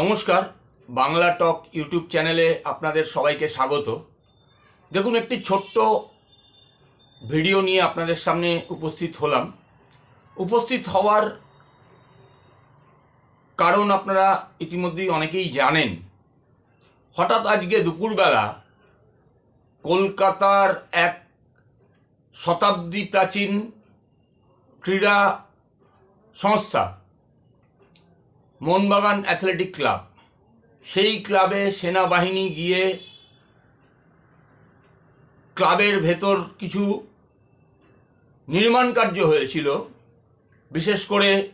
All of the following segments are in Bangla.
নমস্কার, বাংলা টক ইউটিউব চ্যানেলে আপনাদের সবাইকে স্বাগত। দেখুন, একটি ছোট্ট ভিডিও নিয়ে আপনাদের সামনে উপস্থিত হলাম। উপস্থিত হওয়ার কারণ আপনারা ইতিমধ্যেই অনেকেই জানেন। হঠাৎ আজকে দুপুরবেলা কলকাতার এক শতাব্দী প্রাচীন ক্রীড়া সংস্থা মোহনবাগান অ্যাথলেটিক ক্লাব। সেই ক্লাবে সেনাবাহিনী গিয়ে ক্লাবের ভেতর কিছু নির্মাণ কার্য হয়েছিল। বিশেষ করে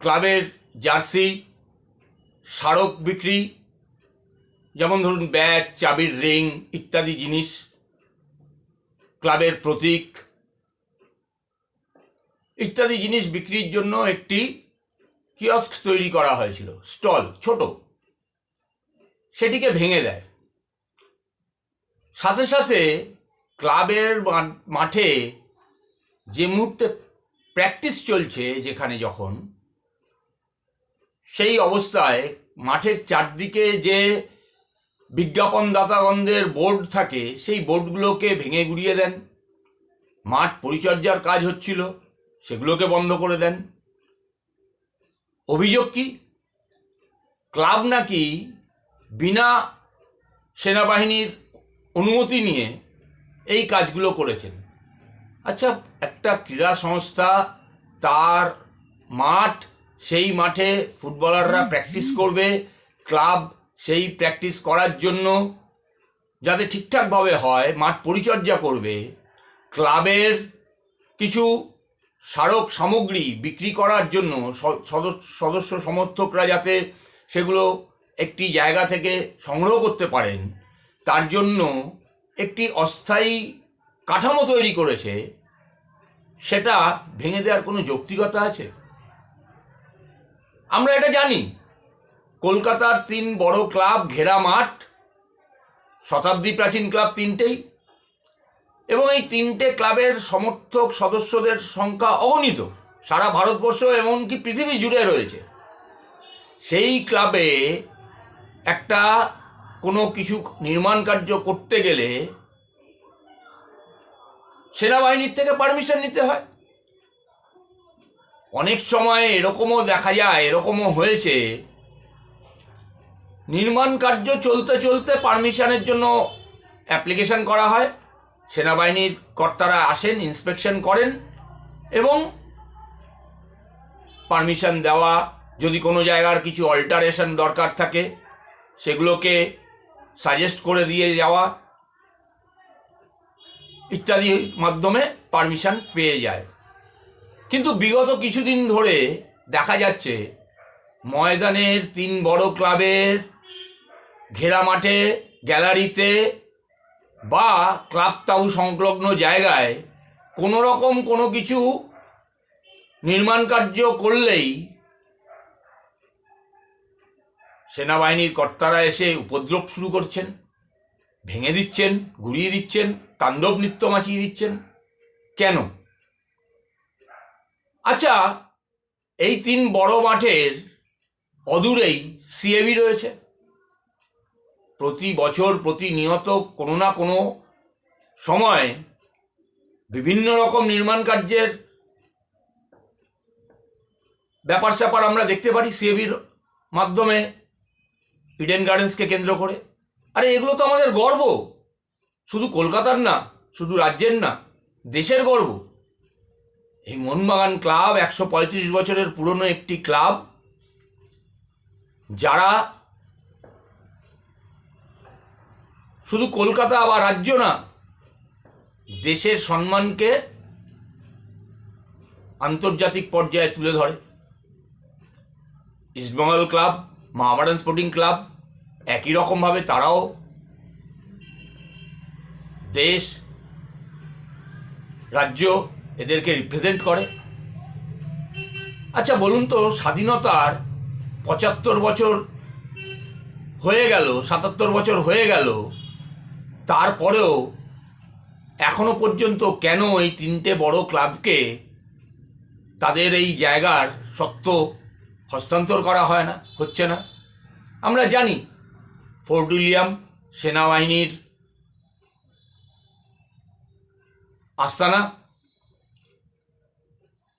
ক্লাবের জার্সি, স্মারক বিক্রি, যেমন ধরুন ব্যাগ চাবির রিং ইত্যাদি জিনিস, ক্লাবের প্রতীক ইত্যাদি জিনিস বিক্রির জন্য একটি কিয়স্ক তৈরি করা হয়েছিল, স্টল, ছোট। সেটিকে ভেঙে দেয়। সাথে সাথে ক্লাবের মাঠে যে মুহূর্তে প্র্যাকটিস চলছে যেখানে যখন, সেই অবস্থায় মাঠের চারদিকে যে বিজ্ঞাপনদাতাগণদের বোর্ড থাকে, সেই বোর্ডগুলোকে ভেঙে গুড়িয়ে দেন। মাঠ পরিচর্যার কাজ হচ্ছিল, সেগুলোকে বন্ধ করে দেন। অভিযোগ কি? ক্লাব নাকি বিনা সেনাবাহিনীর অনুমতি নিয়ে এই কাজগুলো করেছেন? আচ্ছা একটা ক্রীড়া সংস্থা তার মাঠ, সেই মাঠে ফুটবলাররা প্র্যাকটিস করবে, ক্লাব সেই প্র্যাকটিস করার জন্য যাতে ঠিকঠাকভাবে হয়, মাঠ পরিচর্যা করবে, ক্লাবের কিছু স্মারক সামগ্রী বিক্রি করার জন্য সদস্য সমর্থকরা যাতে সেগুলো একটি জায়গা থেকে সংগ্রহ করতে পারেন, তার জন্য একটি অস্থায়ী কাঠামো তৈরি করেছে, সেটা ভেঙে দেওয়ার কোনো যৌক্তিকতা আছে? আমরা এটা জানি। কলকাতার তিন বড় ক্লাব, ঘেরা মাঠ শতাব্দী প্রাচীন ক্লাব তিনটেই। এবং এই তিনটে ক্লাবের সমর্থক সদস্যদের সংখ্যা অগণিত। সারা ভারতবর্ষ এমনকি পৃথিবী জুড়ে রয়েছে। সেই ক্লাবে একটা কোনো কিছু নির্মাণ কার্য করতে গেলে সেনাবাহিনীর থেকে পারমিশন নিতে হয়। অনেক সময় এরকমও দেখা যায়, এরকমও হয়েছে। নির্মাণ কার্য চলতে চলতে পারমিশনের জন্য অ্যাপ্লিকেশন করা হয়। সেনাবাহিনীর কর্তারা আসেন ইন্সপেকশন করেন এবং পারমিশন দেওয়া, যদি কোনো জায়গার কিছু অল্টারেশন দরকার থাকে, সেগুলোকে সাজেস্ট করে দিয়ে যাওয়া ইত্যাদির মাধ্যমে পারমিশন পেয়ে যায়। কিন্তু বিগত কিছুদিন ধরে দেখা যাচ্ছে, ময়দানের তিন বড় ক্লাবের ঘেরা মাঠে গ্যালারিতে বা ক্লাব তাউ সংলগ্ন জায়গায় কোনো রকম কোনো কিছু নির্মাণ কার্য করলেই সেনাবাহিনীর কর্তারা এসে উপদ্রব শুরু করছেন, ভেঙে দিচ্ছেন ঘুরিয়ে দিচ্ছেন, তাণ্ডব নৃত্য মাচিয়ে দিচ্ছেন। কেন? আচ্ছা এই তিন বড় মাঠের অদূরেই সিএবি রয়েছে। প্রতি বছর প্রতিনিয়ত কোনো না কোনো সময় বিভিন্ন রকম নির্মাণ কার্যের ব্যাপার স্যাপার আমরা দেখতে পারি সিএবির মাধ্যমে ইডেন গার্ডেন্সকে কেন্দ্র করে। আরে এগুলো তো আমাদের গর্ব। শুধু কলকাতার না, শুধু রাজ্যের না, দেশের গর্ব। এই মোহনবাগান ক্লাব একশো পঁয়ত্রিশ বছরের পুরনো একটি ক্লাব, যারা শুধু কলকাতা বা রাজ্য না, দেশের সম্মানকে আন্তর্জাতিক পর্যায়ে তুলে ধরে। East Bengal club Mohammedan sporting club একই রকমভাবে তারাও দেশ, রাজ্য এদেরকে রিপ্রেজেন্ট করে। আচ্ছা বলুন তো, স্বাধীনতার পঁচাত্তর বছর হয়ে গেল, সাতাত্তর বছর হয়ে গেল তারপরেও এখনও পর্যন্ত কেন এই তিনটে বড় ক্লাবকে তাদের এই জায়গার সত্ত্ব হস্তান্তর করা হয় না, হচ্ছে না? আমরা জানি ফোর্ট উইলিয়াম সেনাবাহিনীর আস্তানা,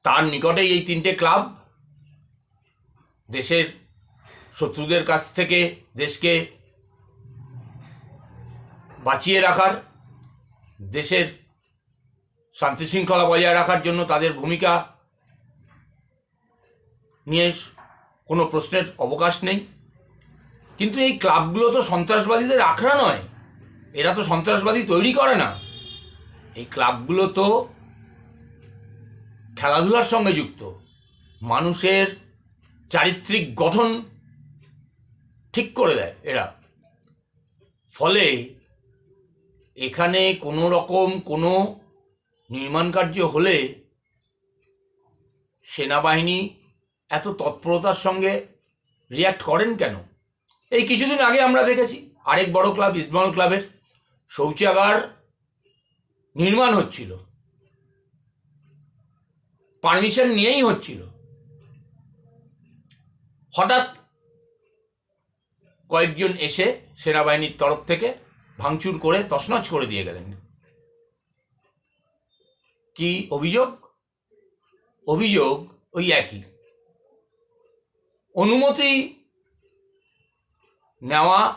তার নিকটেই এই তিনটে ক্লাব দেশের শত্রুদের কাছ থেকে, দেশকে বাঁচিয়ে রাখার, দেশের শান্তি শৃঙ্খলা বজায় রাখার জন্য তাদের ভূমিকা নিয়ে কোনো প্রশ্নের অবকাশ নেই। কিন্তু এই ক্লাবগুলো তো সন্ত্রাসবাদীদের আখড়া নয়। এরা তো সন্ত্রাসবাদী তৈরি করে না। এই ক্লাবগুলো তো খেলাধুলার সঙ্গে যুক্ত। মানুষের চারিত্রিক গঠন ঠিক করে দেয় এরা। ফলে এখানে কোনো রকম কোনো নির্মাণ কার্য হলে সেনাবাহিনী এত তৎপরতার সঙ্গে রিয়াক্ট করেন কেন? এই কিছুদিন আগে আমরা দেখেছি আরেক বড় ক্লাব ইস্টবেঙ্গল ক্লাবের শৌচাগার নির্মাণ হচ্ছিল। পারমিশন নিয়েই হচ্ছিল। হঠাৎ কয়েকজন এসে সেনাবাহিনীর তরফ থেকে ভাঙচুর করে তছনছ করে দিয়ে গেলেন। কি অভিযোগ? অভিযোগ ওই একই। অনুমতি নেওয়া,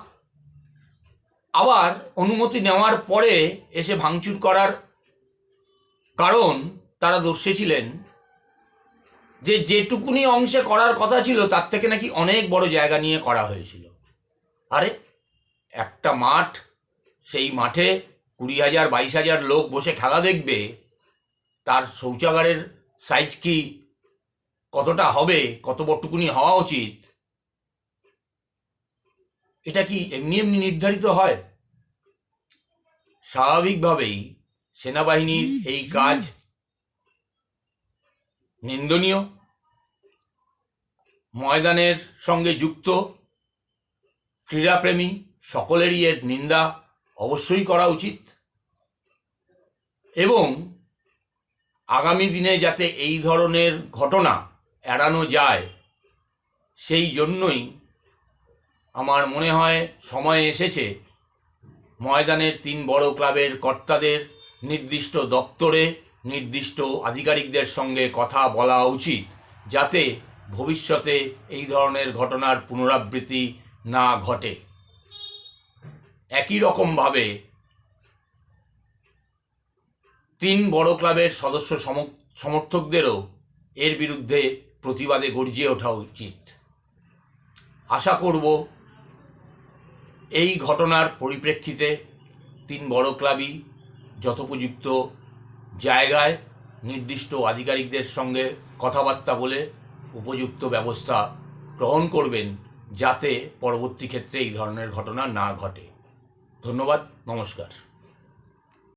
আবার অনুমতি নেওয়ার পরে এসে ভাঙচুর করার কারণ তারা দর্শে ছিলেন। যে যেটুকুনি অংশে করার কথা ছিল, তার থেকে নাকি অনেক বড় জায়গা নিয়ে করা হয়েছিল। আরে, একটা মাঠ সেই মাঠে কুড়ি হাজার, বাইশ হাজার লোক বসে খেলা দেখবে, তার শৌচাগারের সাইজ কি, কতটা হবে, কত বটটুকুনি হওয়া উচিত? এটা কি এমনি এমনি নির্ধারিত হয়? স্বাভাবিকভাবেই সেনাবাহিনীর এই কাজ নিন্দনীয়। ময়দানের সঙ্গে যুক্ত, ক্রীড়াপ্রেমী, সকলেরই এর নিন্দা। অবশ্যই করা উচিত। এবং আগামী দিনে যাতে এই ধরনের ঘটনা এড়ানো যায়, সেই জন্যই আমার মনে হয় সময় এসেছে ময়দানের তিন বড় ক্লাবের কর্তাদের নির্দিষ্ট দপ্তরে নির্দিষ্ট আধিকারিকদের সঙ্গে কথা বলা উচিত, যাতে ভবিষ্যতে এই ধরনের ঘটনার পুনরাবৃত্তি না ঘটে। একই রকমভাবে তিন বড় ক্লাবের সদস্য সম- সমর্থকদেরও এর বিরুদ্ধে প্রতিবাদে গর্জিয়ে ওঠা উচিত। আশা করব এই ঘটনার পরিপ্রেক্ষিতে তিন বড় ক্লাবই যথোপযুক্ত জায়গায় নির্দিষ্ট আধিকারিকদের সঙ্গে কথাবার্তা বলে উপযুক্ত ব্যবস্থা গ্রহণ করবেন যাতে পরবর্তী ক্ষেত্রে এই ধরনের ঘটনা না ঘটে। ধন্যবাদ নমস্কার।